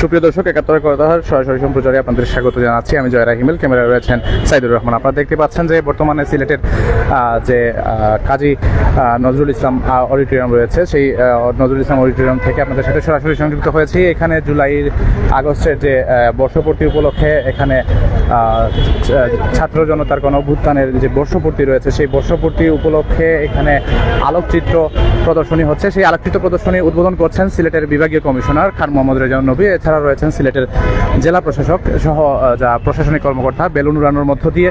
সুপ্রিয় দর্শক, একাত্তর কথা সরাসরি সম্প্রচারে আপনাদের স্বাগত জানাচ্ছি। আমি জয় রাহিমেল ক্যামেরা রয়েছেন সাইদুর রহমান। আপনারা দেখতে পাচ্ছেন যে বর্তমানে সিলেটের যে কাজী নজরুল ইসলাম অডিটোরিয়াম রয়েছে। সেই নজরুল ইসলাম অডিটোরিয়াম থেকে আপনাদের সাথে সরাসরি সংযুক্ত হয়েছি। এখানে জুলাই আগস্টের যে বর্ষপূর্তি উপলক্ষে এখানে ছাত্র জনতার গণ অভ্যুত্থানের যে বর্ষপূর্তি রয়েছে, সেই বর্ষপূর্তি উপলক্ষে এখানে আলোকচিত্র প্রদর্শনী হচ্ছে। সেই আলোকচিত্র প্রদর্শনী উদ্বোধন করছেন সিলেটের বিভাগীয় কমিশনার খান মোহাম্মদ রেজাউল নবী, এছাড়া রয়েছেন সিলেটের জেলা প্রশাসক সহ যা প্রশাসনিক কর্মকর্তা বেলুন উড়ানোর মধ্য দিয়ে।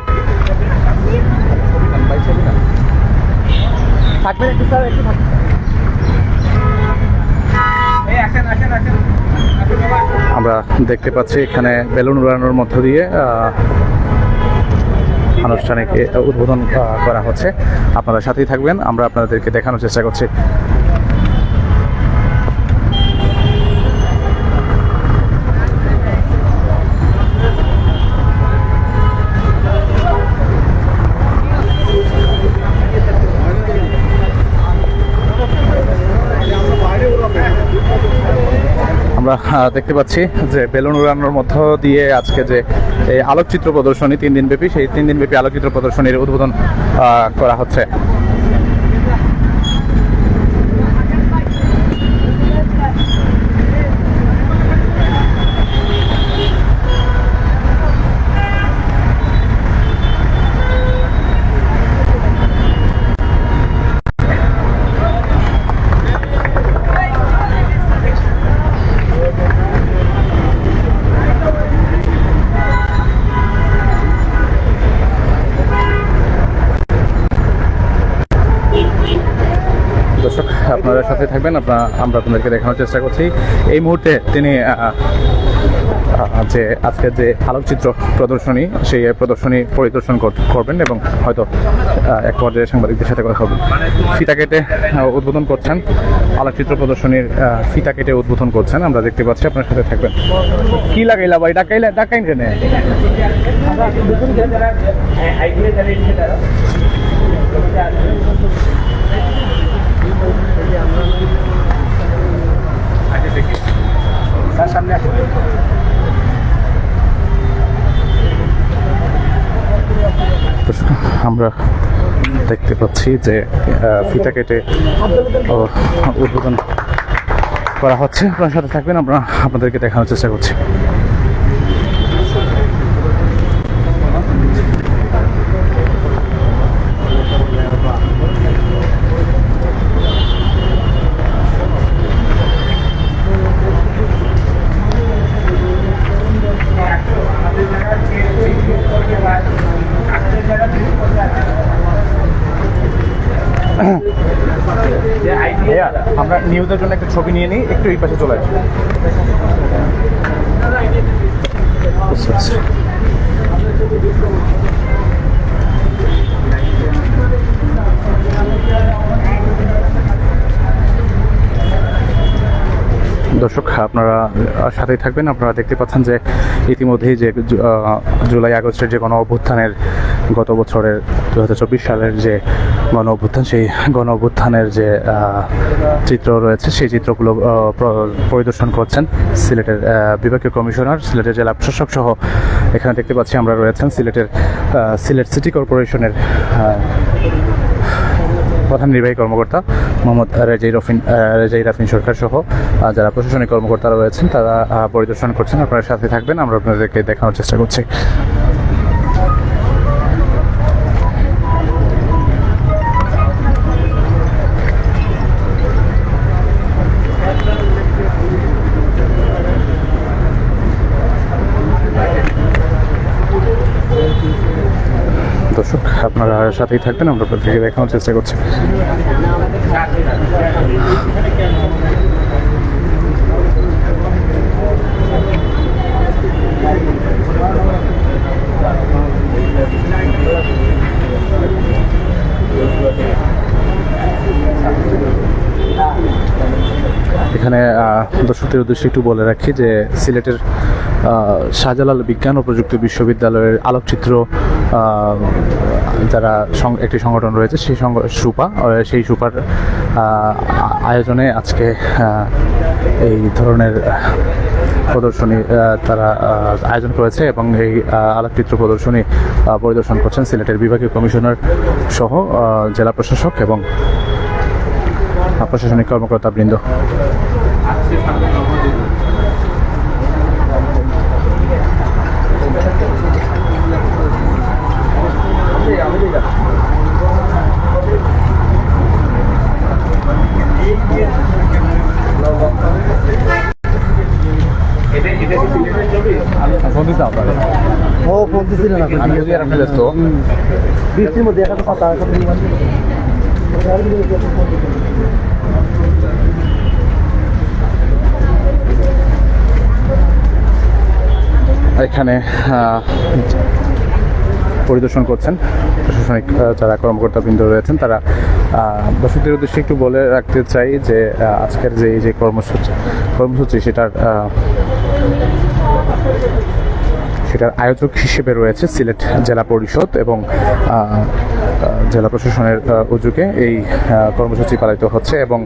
আমরা দেখতে পাচ্ছি এখানে বেলুন উড়ানোর মধ্য দিয়ে আনুষ্ঠানিক উদ্বোধন করা হচ্ছে। আপনারা সাথেই থাকবেন, আমরা আপনাদেরকে দেখানোর চেষ্টা করছি। আমরা দেখতে পাচ্ছি যে বেলুন উড়ানোর মধ্য দিয়ে আজকে যে এই আলোকচিত্র প্রদর্শনী তিন দিন ব্যাপী সেই তিন দিন ব্যাপী আলোকচিত্র প্রদর্শনীর উদ্বোধন করা হচ্ছে দর্শক আপনারা সাথে থাকবেন। আপনারা আমরা আপনাদেরকে দেখানোর চেষ্টা করছি। এই মুহূর্তে তিনি যে আজকের যে আলোকচিত্র প্রদর্শনী, সেই প্রদর্শনী পরিদর্শন কর- করবেন এবং হয়তো এক পর্যায়ে সাংবাদিকদের সাথে কথা হবে। ফিতা কেটে উদ্বোধন করছেন। আলোকচিত্র প্রদর্শনীর ফিতা কেটে উদ্বোধন করছেন। আমরা দেখতে পাচ্ছি আপনার সাথে থাকবেন। কি লাগাইলা ভাই? ডাকাইলা ডাকাইন কেন? আমরা দেখতে পাচ্ছি যে ফিতা কেটে উদ্বোধন করা হচ্ছে। আপনার সাথে থাকবেন, আমরা আপনাদেরকে দেখানোর চেষ্টা করছি। আমরা নিউজের জন্য একটা ছবি নিয়ে নিই, একটু এই পাশে চলে আসি। দর্শক, আপনারা সাথেই থাকবেন আপনারা দেখতে পাচ্ছেন যে ইতিমধ্যেই যে জুলাই আগস্টের যে গণ অভ্যুত্থানের গত বছরের দুই হাজার চব্বিশ সালের যে গণ অভ্যুত্থান, সেই গণ অভ্যুত্থানের যে চিত্র রয়েছে, সেই চিত্রগুলো পরিদর্শন করছেন সিলেটের বিভাগীয় কমিশনার, সিলেটের জেলা প্রশাসক সহ এখানে দেখতে পাচ্ছি আমরা রয়েছেন সিলেটের সিলেট সিটি কর্পোরেশনের প্রধান নির্বাহী কর্মকর্তা মোহাম্মদ রেজাই রফিন রেজাই রাফিন সরকার সহ যারা প্রশাসনিক কর্মকর্তারা রয়েছেন, তারা পরিদর্শন করছেন। আপনারা সাথে থাকবেন, আমরা আপনাদেরকে দেখানোর চেষ্টা করছি। আপনারা সাথেই থাকবেন, আমরা আপনাদেরকে দেখানোর চেষ্টা করছি। এখানে দর্শকদের উদ্দেশ্যে একটু বলে রাখি যে সিলেটের শাহজালাল বিজ্ঞান ও প্রযুক্তি বিশ্ববিদ্যালয়ের আলোকচিত্র যারা একটি সংগঠন রয়েছে, সেই সুপা সেই সুপার আয়োজনে আজকে এই ধরনের প্রদর্শনী তারা আয়োজন করেছে এবং এই আলোকচিত্র প্রদর্শনী পরিদর্শন করছেন সিলেটের বিভাগীয় কমিশনার সহ জেলা প্রশাসক এবং প্রশাসনিক কর্মকর্তা বৃন্দ ও ফোন দিছিল না আমি যদি আর আপনি ব্যস্ত। বৃষ্টির মধ্যে একটা কথা এখানে পরিদর্শন করছেন প্রশাসনিক যারা কর্মকর্তা বৃন্দ রয়েছেন তারা দর্শকদের উদ্দেশ্যে একটু বলে রাখতে চাই যে আজকের যে এই যে কর্মসূচি কর্মসূচি সেটার সেটার আয়োজক হিসেবে রয়েছে সিলেট জেলা পরিষদ এবং জেলা প্রশাসনের উদ্যোগে এই কর্মসূচি পালিত হচ্ছে এবং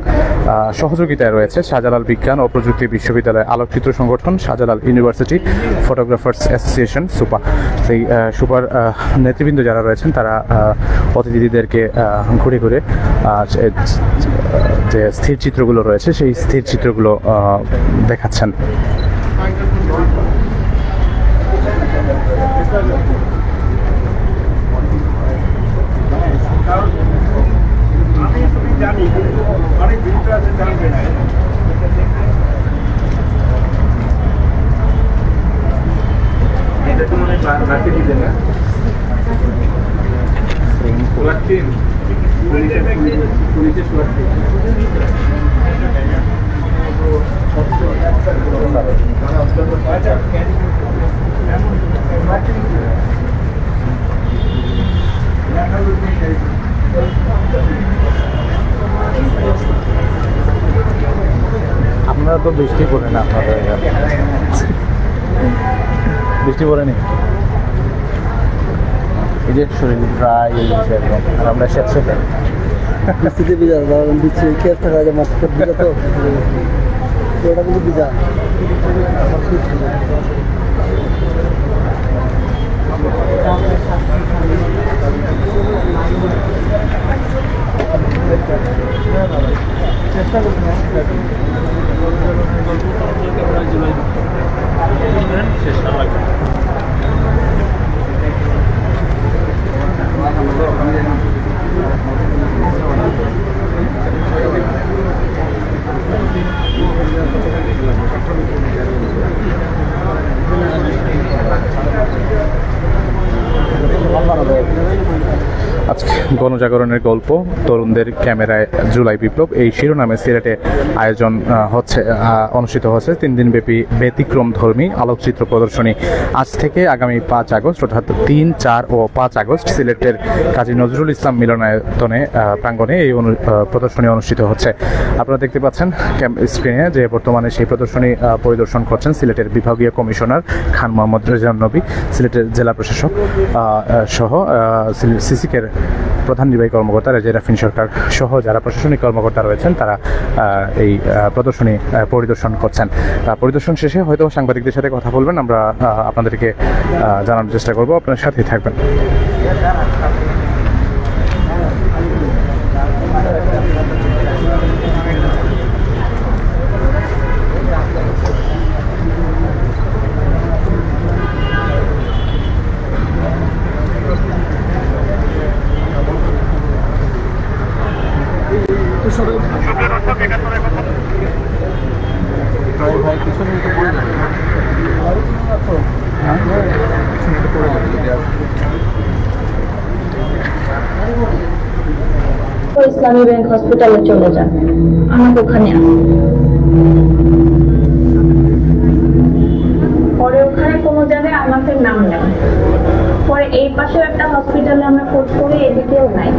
সহযোগিতায় রয়েছে শাহজালাল বিজ্ঞান ও প্রযুক্তি বিশ্ববিদ্যালয় আলোকচিত্র সংগঠন, শাহজালাল ইউনিভার্সিটি ফটোগ্রাফার্স অ্যাসোসিয়েশন, সুপা। সেই সুপার নেতৃবৃন্দ যারা রয়েছেন তারা অতিথিদেরকে ঘুরে ঘুরে যে স্থির চিত্রগুলো রয়েছে সেই স্থির চিত্রগুলো দেখাচ্ছেন। তুমি কিন্তু অনেক ভিড় আছে জানবে না এটা তো মনে হয় রাখতে দিলে না সোলার টিম পুলিশের পুলিশের সোলার টিম আপনারা তো বৃষ্টি পড়ে না আপনাদের এখানে। বৃষ্টি পড়েনি? এই যে শরীর হচ্ছে একদম আর আমরা স্বেচ্ছাতে বৃষ্টিতে বিজা ধরেন বৃষ্টি কে থাকা যায় মাঠে বিজা তো। ওটা কিন্তু বিজা চেষ্টা করছি আজকে গণজাগরণের গল্প, তরুণদের ক্যামেরায় জুলাই বিপ্লব, এই শিরোনামে সিলেটে আয়োজন হচ্ছে অনুষ্ঠিত হচ্ছে তিন দিন ব্যাপী ব্যতিক্রম ধর্মী আলোকচিত্র প্রদর্শনী আজ থেকে আগামী পাঁচ আগস্ট, অর্থাৎ তিন, চার ও পাঁচ আগস্ট সিলেটের কাজী নজরুল ইসলাম মিলনায়তনে প্রাঙ্গণে এই অনু- প্রদর্শনী অনুষ্ঠিত হচ্ছে। আপনারা দেখতে পাচ্ছেন স্ক্রিনে যে বর্তমানে সেই প্রদর্শনী পরিদর্শন করছেন সিলেটের বিভাগীয় কমিশনার খান মোহাম্মদ রেজান নবী, সিলেটের জেলা প্রশাসক। সহ সিসিকের প্রধান নির্বাহী কর্মকর্তা রাজ্য রাফিন সরকার সহ যারা প্রশাসনিক কর্মকর্তা রয়েছেন, তারা এই প্রদর্শনী পরিদর্শন করছেন। পরিদর্শন শেষে হয়তো সাংবাদিকদের সাথে কথা বলবেন, আমরা আপনাদেরকে জানানোর চেষ্টা করব। আপনার সাথেই থাকবেন। তো ইসলামী ব্যাংক হসপিটালে চলে যান। আমাকে ওখানে। পরে ওখানে কোনো জায়গায় আমাকে নাম নেন পরে এই পাশে একটা হসপিটালে আমরা খোঁজ করি, এদিকেও নাই।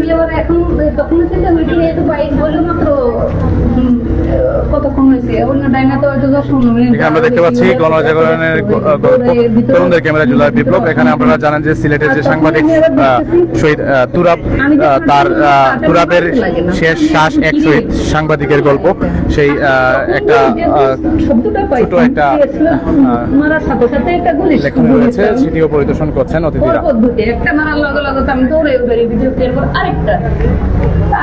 আমি আবার এখন তখন থেকে মিটিং এত বাইক বলে মাত্র কতক্ষণ হয়েছে। অন্য টাইমে তো হয়তো দশ পনেরো মিনিট এখানে আমরা দেখতে পাচ্ছি গণজাগরণের তরুণদের ক্যামেরা জুলাই বিপ্লব। এখানে আপনারা জানেন যে সিলেটের যে সাংবাদিক আহ, শহীদ তুরাব তার তুরাবের শেষ শ্বাস এক শহীদ সাংবাদিকের গল্প। সেই আহ, একটা ছোট একটা, লেখনী রয়েছে সেটিও পরিদর্শন করছেন অতিথিরা। একটা মারার লগে লগে আমি দৌড়ে বেরিয়ে ভিডিও আরেকটা।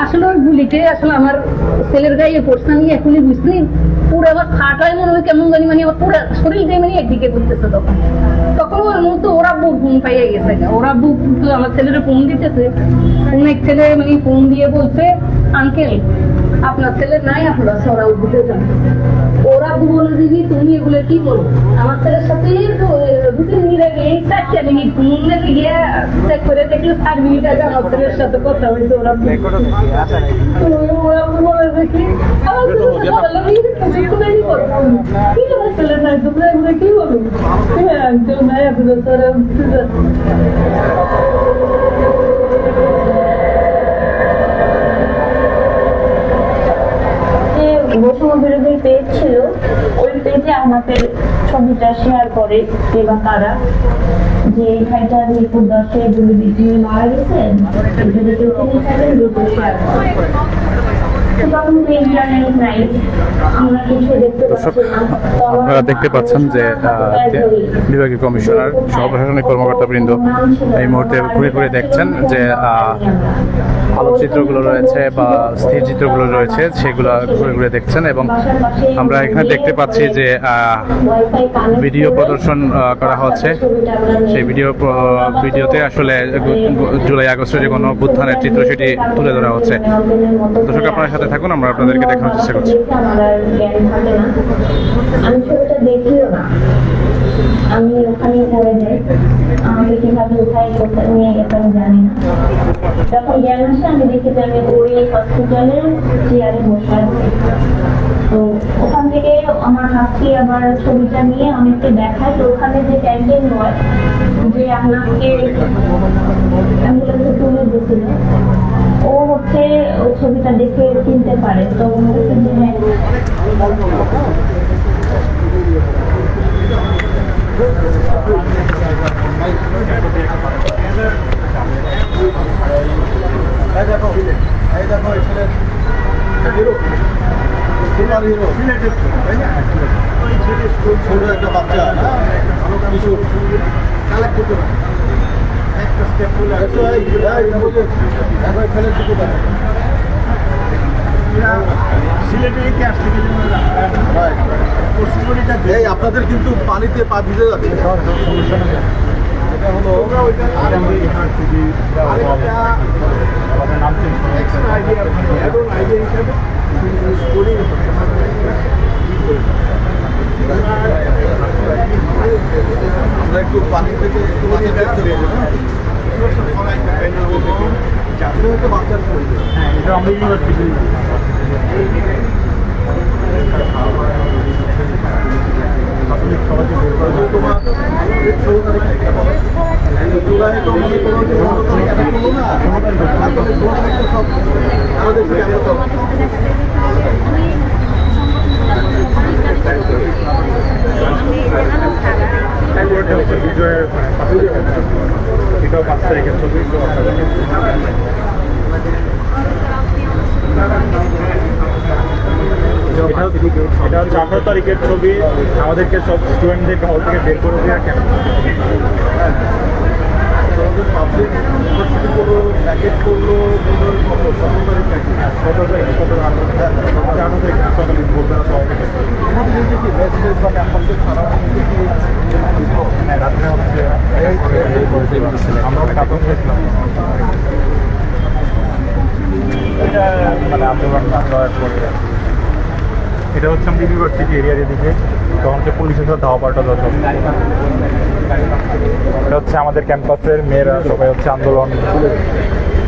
আসলে ওই গুলিতে আসলে আমার ছেলের গায়ে পড়ছে আমি এখনই বুঝলি পুরো আবার ফাটায় মনে হয় কেমন জানি মানে আবার পুরো শরীর দিয়ে মানে একদিকে ঘুরতেছে তখন। তখন ওর মতো ওরা বুক ঘুম পাইয়া গেছে ওরা বুক আমার ছেলের ফোন দিতেছে। অনেক ছেলে মানে ফোন দিয়ে বলছে, আঙ্কেল আপনার ছেলে নাই আপনারা সরা উঠতে যান ওরা তো বলে দিবি তুমি এগুলো কি বলো? আমার ছেলের সাথে দু তিন মিনিট আগে এই চারটে মিনিট মনে গিয়ে চেক করে দেখলে চার মিনিট আগে আমার ছেলের সাথে কথা হয়েছে ওরা তো ওরা বলে দেখি আমার ছেলের সাথে বললাম, "এই তুমি কি করো?" কি আমার ছেলে নাই তোমরা এগুলো কি বলো? হ্যাঁ একজন নাই আপনার বৈষম্য বিরোধী পেজ ছিল ওই পেজে আমাদের ছবিটা শেয়ার করে কে বা কারা যে এই ভাইটা মিরপুর দশে গুলি দিয়ে মারা গেছেন যদি কেউ থাকেন দ্রুত শেয়ার আপনারা দেখতে পাচ্ছেন যে যে বিভাগীয় কমিশনার সহ প্রশাসনিক কর্মকর্তাবৃন্দ এই মুহূর্তে ঘুরে ঘুরে দেখছেন যে আহ, আলোকচিত্রগুলো রয়েছে বা স্থির চিত্রগুলো রয়েছে সেগুলো ঘুরে ঘুরে দেখছেন এবং আমরা এখানে দেখতে পাচ্ছি যে ভিডিও প্রদর্শন করা হচ্ছে। সেই ভিডিও ভিডিওতে আসলে জুলাই আগস্টের যে কোনো অভ্যুত্থানের চিত্র সেটি তুলে ধরা হচ্ছে। দর্শক আপনার সাথে থাকুন আমরা আপনাদেরকে দেখানোর চেষ্টা করছি। আমি ছবিটা দেখিও না। আমি ওখানেই পড়ে যাই। আমাকে কীভাবে উঠাই কোথায় নিয়ে গেছে আমি জানি না। যখন জ্ঞান আসে, আমি দেখি যে আমি ওই হসপিটালের চেয়ারে বসে আছি। তো ওখান থেকে আমার হাসি আবার ছবিটা নিয়ে অনেককে দেখায় তো ওখানে যে ক্যাম্পেইন হয়, যে আপনাকে অ্যাম্বুলেন্সে তুলে দিয়েছিল, ও হচ্ছে ওই ছবিটা দেখে চিনতে পারে। তো ও হ্যাঁ। ছোট একটা বাচ্চা? কিশোর কালেক্ট করতে পারে। একটা যে দেখো এখানে দুটো দেখো এরা সিলেটের ইতিহাস থেকে এই আপনাদের কিন্তু পানিতে পা ভিজে story আমরা একটু পানি থেকে হ্যাঁ? এটা আমরা ইউনিভার্সিটি এটাও পাঁচ তারিখের ছবি এটা হচ্ছে আঠারো তারিখের ছবি। আমাদেরকে সব স্টুডেন্টদেরকে হল থেকে বের করে দেওয়া কেন? পাবলিক করল প্যাকেট করল সতেরো আমরা কাপড় খেয়েছিলাম এটা মানে করে। এটা হচ্ছে আমাদের ইউনিভার্সিটি এরিয়ার এদিকে। তখন হচ্ছে পুলিশের সাথে ধাওয়া পাল্টা দেওয়া এটা হচ্ছে আমাদের ক্যাম্পাসের মেয়েরা সবাই হচ্ছে আন্দোলন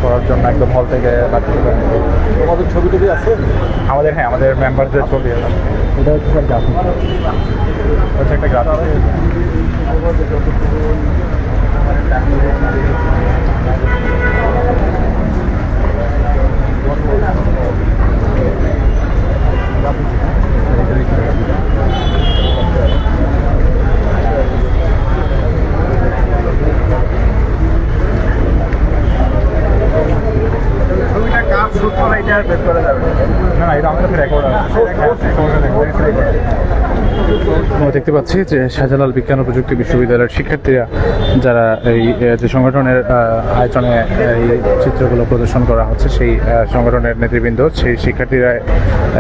করার জন্য একদম হল থেকে তোমাদের ছবি টবি আছে? আমাদের হ্যাঁ আমাদের মেম্বারদের ছবি এলাম এটা হচ্ছে স্যার গ্রাফিক হচ্ছে একটা গ্রাফিক না। এটা আমাদের রেকর্ড আছে। রেকর্ড রেকর্ড রেকর্ড আমরা দেখতে পাচ্ছি যে শাহজালাল বিজ্ঞান ও প্রযুক্তি বিশ্ববিদ্যালয়ের শিক্ষার্থীরা যারা এই যে সংগঠনের আয়োজনে এই চিত্রগুলো প্রদর্শন করা হচ্ছে, সেই সংগঠনের নেতৃবৃন্দ, সেই শিক্ষার্থীরা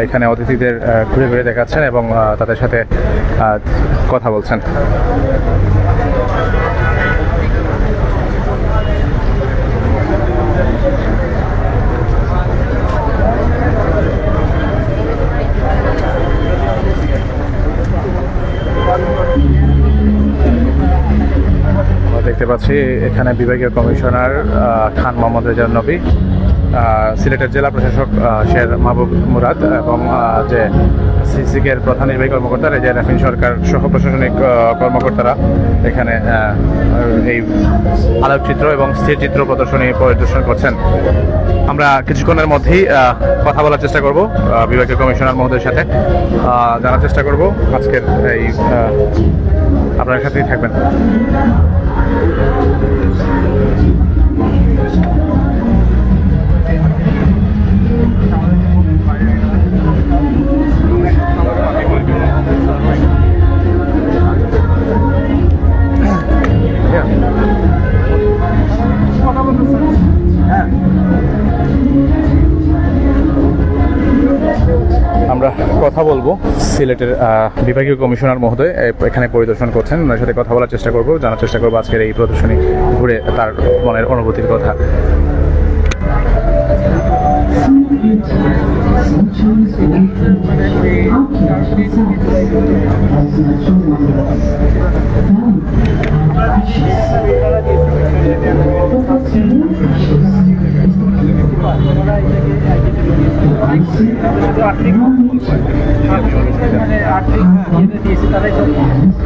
এখানে অতিথিদের ঘুরে ঘুরে দেখাচ্ছেন এবং তাদের সাথে কথা বলছেন আমরা দেখতে পাচ্ছি, এখানে বিভাগীয় কমিশনার খান মোহাম্মদ রেজার নবী সিলেটের জেলা প্রশাসক শের মাহবুব মুরাদ এবং যে সিসিকের প্রধান নির্বাহী কর্মকর্তা রেজা রাফিন সরকার সহ প্রশাসনিক কর্মকর্তারা এখানে এই আলোকচিত্র এবং স্থির চিত্র প্রদর্শনী পরিদর্শন করছেন। আমরা কিছুক্ষণের মধ্যেই কথা বলার চেষ্টা করব বিভাগীয় কমিশনার মহোদয়ের সাথে। জানার চেষ্টা করব। আজকের এই আপনার সাথেই থাকবেন। Thank you. আমরা কথা বলব। সিলেটের বিভাগীয় কমিশনার মহোদয় এখানে পরিদর্শন করছেন। ওনার সাথে কথা বলার চেষ্টা করব, জানার চেষ্টা করব আজকের এই প্রদর্শনী ঘুরে তার মনের অনুভূতির কথা।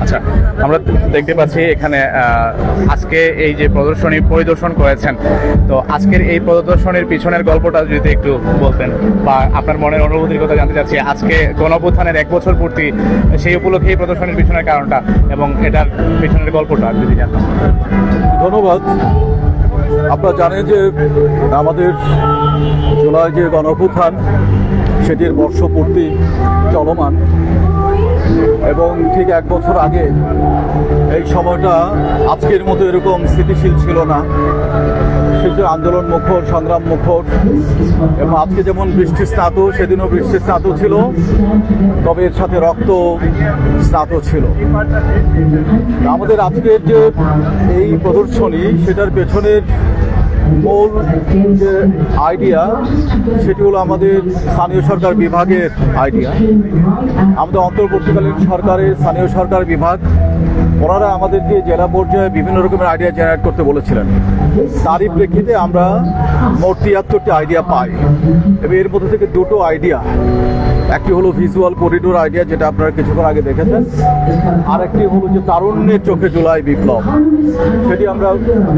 আচ্ছা আমরা দেখতে পাচ্ছি এখানে আজকে এই যে প্রদর্শনী পরিদর্শন করেছেন, তো আজকের এই প্রদর্শনীর পিছনের গল্পটা যদি একটু বলতেন, বা আপনার মনের অনুভূতির কথা জানতে চাচ্ছি, আজকে গণপ্রথানের এক বছর পূর্তি, সেই উপলক্ষে এই প্রদর্শনীর পিছনের কারণটা এবং এটার পিছনের গল্পটা যদি জানতাম ধন্যবাদ। আপনারা জানেন যে আমাদের জুলাই যে গণঅভ্যুত্থান সেটির বর্ষপূর্তি চলমান। এবং ঠিক এক বছর আগে এই সময়টা আজকের মতো এরকম স্থিতিশীল ছিল না। সেটি আন্দোলন মুখর, সংগ্রাম মুখর, এবং আজকে যেমন বৃষ্টি স্নাত, সেদিনও বৃষ্টি স্নাত ছিল, তবে এর সাথে রক্ত স্নাত ছিল। আমাদের আজকের যে এই প্রদর্শনী, সেটার পেছনের মূল যে আইডিয়া সেটি হলো আমাদের স্থানীয় সরকার বিভাগের আইডিয়া আমাদের অন্তর্বর্তীকালীন সরকারের স্থানীয় সরকার বিভাগ, ওনারা আমাদেরকে জেলা পর্যায়ে বিভিন্ন রকমের আইডিয়া জেনারেট করতে বলেছিলেন। তারই প্রেক্ষিতে আমরা মোট তিয়াত্তরটি আইডিয়া পাই। এবং এর মধ্যে থেকে দুটো আইডিয়া একটি হলো ভিজুয়াল করিডোর আইডিয়া যেটা আপনারা কিছুক্ষণ আগে দেখেছেন। আর একটি হলো যে তারুণ্যের চোখে জুলাই বিপ্লব। সেটি আমরা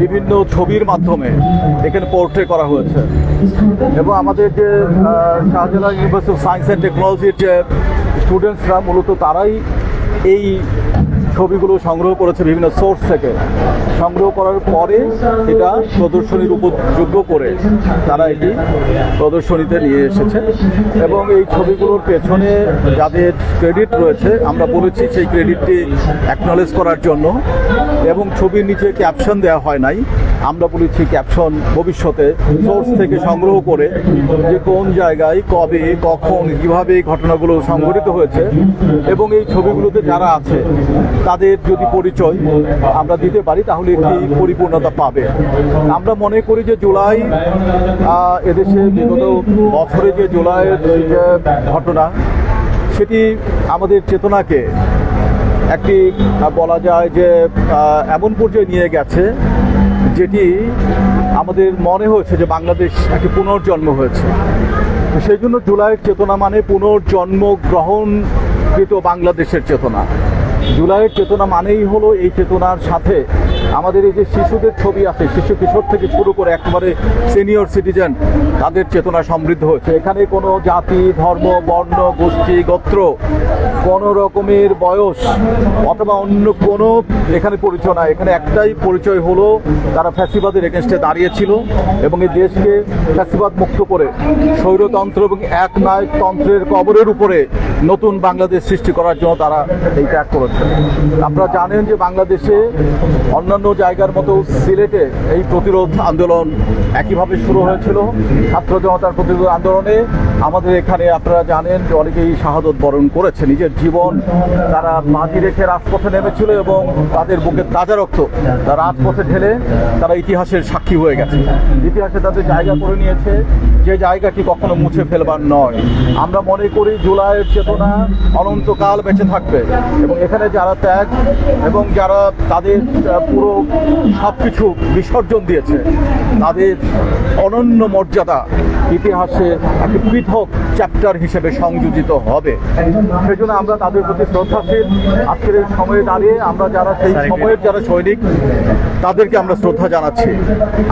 বিভিন্ন ছবির মাধ্যমে এখানে পোর্ট্রে করা হয়েছে। এবং আমাদের যে Shahjalal university of science and টেকনোলজির যে স্টুডেন্টসরা মূলত তারাই এই ছবিগুলো সংগ্রহ করেছে বিভিন্ন সোর্স থেকে। সংগ্রহ করার পরে এটা প্রদর্শনীর উপযোগ্য করে তারা এটি প্রদর্শনীতে নিয়ে এসেছে। এবং এই ছবিগুলোর পেছনে যাদের ক্রেডিট রয়েছে, আমরা বলেছি সেই ক্রেডিটটি অ্যাকনলেজ করার জন্য। এবং ছবির নিচে ক্যাপশন দেওয়া হয় নাই, আমরা বলেছি ক্যাপশন ভবিষ্যতে সোর্স থেকে সংগ্রহ করে যে কোন জায়গায়, কবে, কখন, কীভাবে এই ঘটনাগুলো সংঘটিত হয়েছে। এবং এই ছবিগুলোতে যারা আছে তাদের যদি পরিচয় আমরা দিতে পারি, তাহলে একটি পরিপূর্ণতা পাবে। আমরা মনে করি যে জুলাই এদেশে বিগত বছরে যে জুলাইয়ের যে ঘটনা, সেটি আমাদের চেতনাকে একটি বলা যায় যে এমন পর্যায়ে নিয়ে গেছে, যেটি আমাদের মনে হয়েছে যে বাংলাদেশ একটি পুনর্জন্ম হয়েছে। সেই জন্য জুলাইয়ের চেতনা মানে পুনর্জন্ম গ্রহণকৃত বাংলাদেশের চেতনা। জুলাইয়ের চেতনা মানেই হলো এই চেতনার সাথে আমাদের এই যে শিশুদের ছবি আছে, শিশু কিশোর থেকে শুরু করে একেবারে সিনিয়র সিটিজেন তাদের চেতনা সমৃদ্ধ হয়েছে। এখানে কোনো জাতি, ধর্ম, বর্ণ, গোষ্ঠী, গোত্র, কোনো রকমের বয়স অথবা অন্য কোনো এখানে পরিচয় নাই। এখানে একটাই পরিচয় হলো, তারা ফ্যাসিবাদের এগেনস্টে দাঁড়িয়েছিল এবং এই দেশকে ফ্যাসিবাদ মুক্ত করে স্বৈরতন্ত্র এবং এক তন্ত্রের কবরের উপরে নতুন বাংলাদেশ সৃষ্টি করার জন্য তারা এই ত্যাগ করেছে। আপনারা জানেন যে বাংলাদেশে অন্যান্য জায়গার মতো সিলেটে এই প্রতিরোধ আন্দোলন একইভাবে শুরু হয়েছিল। ছাত্র জনতার প্রতিরোধ আন্দোলনে আমাদের এখানে আপনারা জানেন যে অনেকেই শাহাদত বরণ করেছে। নিজের জীবন তারা বাজি রেখে রাজপথে নেমেছিল এবং তাদের বুকে তাজা রক্ত তারা রাজপথে ঢেলে তারা ইতিহাসের সাক্ষী হয়ে গেছে। ইতিহাসে তাদের জায়গা করে নিয়েছে। যে জায়গাটি কখনো মুছে ফেলবার নয়। আমরা মনে করি জুলাইয়ের চেতনা অনন্তকাল বেঁচে থাকবে এবং এখানে যারা ত্যাগ এবং যারা তাদের পুরো সব কিছু বিসর্জন দিয়েছে। তাদের অনন্য মর্যাদা ইতিহাসে একটি পৃথক চ্যাপ্টার হিসেবে সংযোজিত হবে। সেজন্য আমরা তাদের প্রতি শ্রদ্ধাশীল। আজকের সময়ে দাঁড়িয়ে আমরা যারা সেই সময়ের যারা সৈনিক তাদেরকে আমরা শ্রদ্ধা জানাচ্ছি।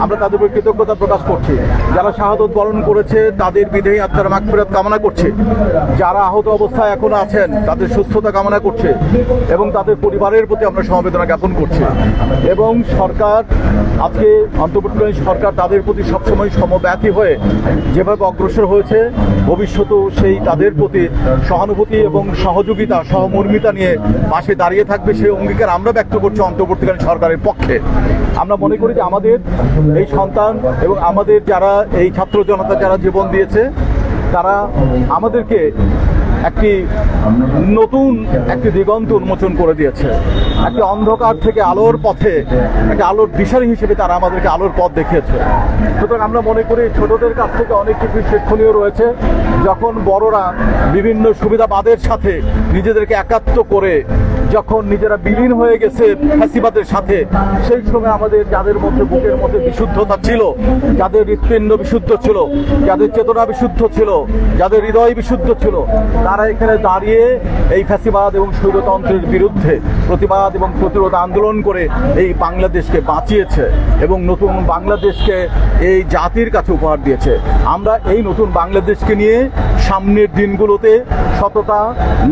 আমরা তাদের উপর কৃতজ্ঞতা প্রকাশ করছি। যারা শাহাদত বরণ করেছে, তাদের বিধেয়ী আত্মার মাগফিরাত কামনা করছে। যারা আহত অবস্থায় এখন আছেন, তাদের সুস্থতা কামনা করছে এবং তাদের পরিবারের প্রতি আমরা সমবেদনা জ্ঞাপন করছি। এবং সরকার, আজকে অন্তর্বর্তীকালীন সরকার তাদের প্রতি সবসময় সমব্যথী হয়ে যেভাবে অগ্রসর হয়েছে, ভবিষ্যতেও সেই তাদের প্রতি সহানুভূতি এবং সহযোগিতা, সহমর্মিতা নিয়ে পাশে দাঁড়িয়ে থাকবে সেই অঙ্গীকার আমরা ব্যক্ত করছি অন্তর্বর্তীকালীন সরকারের পক্ষে। আমরা মনে করি যে আমাদের এই সন্তান এবং আমাদের যারা এই ছাত্র জনতা যারা জীবন দিয়েছে, তারা আমাদেরকে একটি নতুন, একটি দিগন্ত উন্মোচন করে দিয়েছে। একটি অন্ধকার থেকে আলোর পথে, একটা আলোর দিশারি হিসেবে তারা আমাদেরকে আলোর পথ দেখিয়েছে। সুতরাং আমরা মনে করি ছোটদের কাছ থেকে অনেক কিছু শিক্ষণীয় রয়েছে। যখন বড়রা বিভিন্ন সুবিধাবাদের সাথে নিজেদেরকে একাত্ম করে যখন নিজেরা বিলীন হয়ে গেছে ফ্যাসিবাদের সাথে, সেই সময় আমাদের যাদের মধ্যে বুকের মধ্যে বিশুদ্ধতা ছিল, যাদের হৃৎপিণ্ড বিশুদ্ধ ছিল, যাদের চেতনা বিশুদ্ধ ছিল, যাদের হৃদয় বিশুদ্ধ ছিল, তারা এখানে দাঁড়িয়ে এই ফ্যাসিবাদ এবং স্বৈরতন্ত্রের বিরুদ্ধে প্রতিবাদ এবং প্রতিরোধ আন্দোলন করে এই বাংলাদেশকে বাঁচিয়েছে এবং নতুন বাংলাদেশকে এই জাতির কাছে উপহার দিয়েছে। আমরা এই নতুন বাংলাদেশকে নিয়ে সামনের দিনগুলোতে সততা,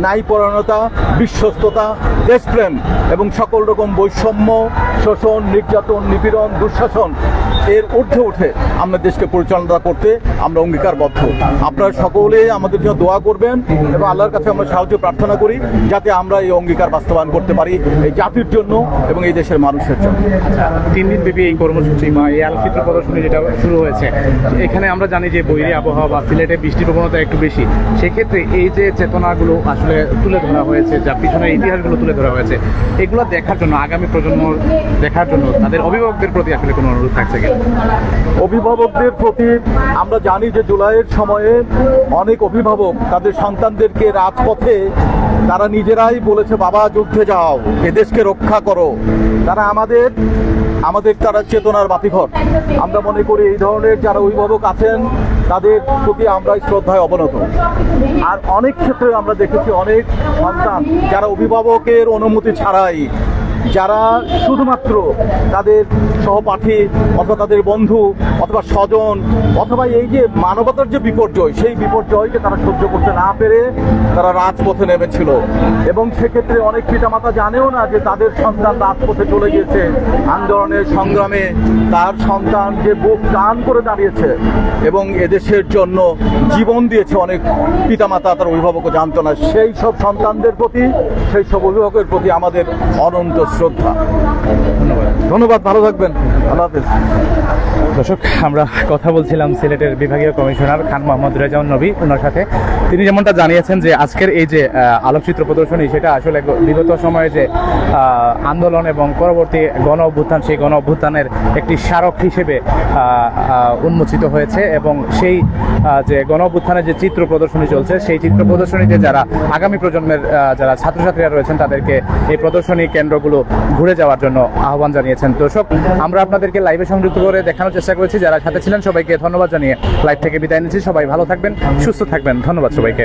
ন্যায়পরায়ণতা, বিশ্বস্ততা দেশপ্রেম এবং সকল রকম বৈষম্য, শোষণ, নির্যাতন, নিপীড়ন, দুঃশাসন, এর ঊর্ধ্বে উঠে আমরা দেশকে পরিচালনা করতে আমরা অঙ্গীকারবদ্ধ। আপনারা সকলে আমাদের জন্য দোয়া করবেন এবং আল্লাহর কাছে আমরা সাহায্য প্রার্থনা করি যাতে আমরা এই অঙ্গীকার বাস্তবায়ন করতে পারি এই জাতির জন্য এবং এই দেশের মানুষের জন্য। আচ্ছা তিন দিন ব্যাপী এই কর্মসূচি বা এই আলোচিত প্রদর্শনী যেটা শুরু হয়েছে, এখানে আমরা জানি যে বৈরী আবহাওয়া বা সিলেটে বৃষ্টির প্রবণতা একটু বেশি। সেক্ষেত্রে এই যে চেতনাগুলো আসলে তুলে ধরা হয়েছে যা পিছনে ইতিহাসগুলো তুলে ধরা হয়েছে। এগুলো দেখার জন্য, আগামী প্রজন্ম দেখার জন্য তাদের অভিভাবকদের প্রতি আসলে কোনো অনুরোধ থাকছে কিনা অভিভাবকদের প্রতি আমরা জানি যে জুলাইয়ের সময়ে অনেক অভিভাবক তাদের সন্তানদেরকে রাজপথে তারা নিজেরাই বলেছে, বাবা, যুদ্ধে যাও, এদেশকে রক্ষা করো। তারা আমাদের আমাদের তারা চেতনার বাতিঘর। আমরা মনে করি এই ধরনের যারা অভিভাবক আছেন তাদের প্রতি আমরাই শ্রদ্ধায় অবনত। আর অনেক ক্ষেত্রে আমরা দেখেছি অনেক সন্তান যারা অভিভাবকের অনুমতি ছাড়াই যারা শুধুমাত্র তাদের সহপাঠী অথবা তাদের বন্ধু অথবা স্বজন অথবা এই যে মানবতার যে বিপর্যয়, সেই বিপর্যয়কে তারা সহ্য করতে না পেরে তারা রাজপথে নেমেছিল। এবং সেক্ষেত্রে অনেক পিতামাতা জানেও না যে তাদের সন্তান রাজপথে চলে গিয়েছে। আন্দোলনের সংগ্রামে তার সন্তান যে বুক টান করে দাঁড়িয়েছে এবং এদেশের জন্য জীবন দিয়েছে অনেক পিতামাতা, তার অভিভাবকও জানতো না। সেই সব সন্তানদের প্রতি, সেই সব অভিভাবকের প্রতি আমাদের অনন্ত শ্রদ্ধা। ধন্যবাদ ধন্যবাদ, ভালো থাকবেন। দর্শক, আমরা কথা বলছিলাম সিলেটের বিভাগীয় কমিশনার খান মোহাম্মদ রেজাউন নবী ওনার সাথে। তিনি যেমনটা জানিয়েছেন যে আজকের এই যে আলোকচিত্র প্রদর্শনী, সেটা আসলে বিগত সময়ে যে আন্দোলন এবং পরবর্তী গণ অভ্যুত্থান, সেই গণ অভ্যুত্থানের একটি স্মারক হিসেবে উন্মোচিত হয়েছে এবং সেই যে গণ অভ্যুত্থানের যে চিত্র প্রদর্শনী চলছে, সেই চিত্র প্রদর্শনীতে যারা আগামী প্রজন্মের যারা ছাত্রছাত্রীরা রয়েছেন, তাদেরকে এই প্রদর্শনী কেন্দ্রগুলো ঘুরে যাওয়ার জন্য আহ্বান জানিয়েছেন। দর্শক, আমরা আপনাদেরকে লাইভে সংযুক্ত করে দেখানোর চেষ্টা করেছি। যারা সাথে ছিলেন, সবাইকে ধন্যবাদ জানিয়ে লাইভ থেকে বিদায় নিচ্ছি। সবাই ভালো থাকবেন, সুস্থ থাকবেন। ধন্যবাদ সবাইকে।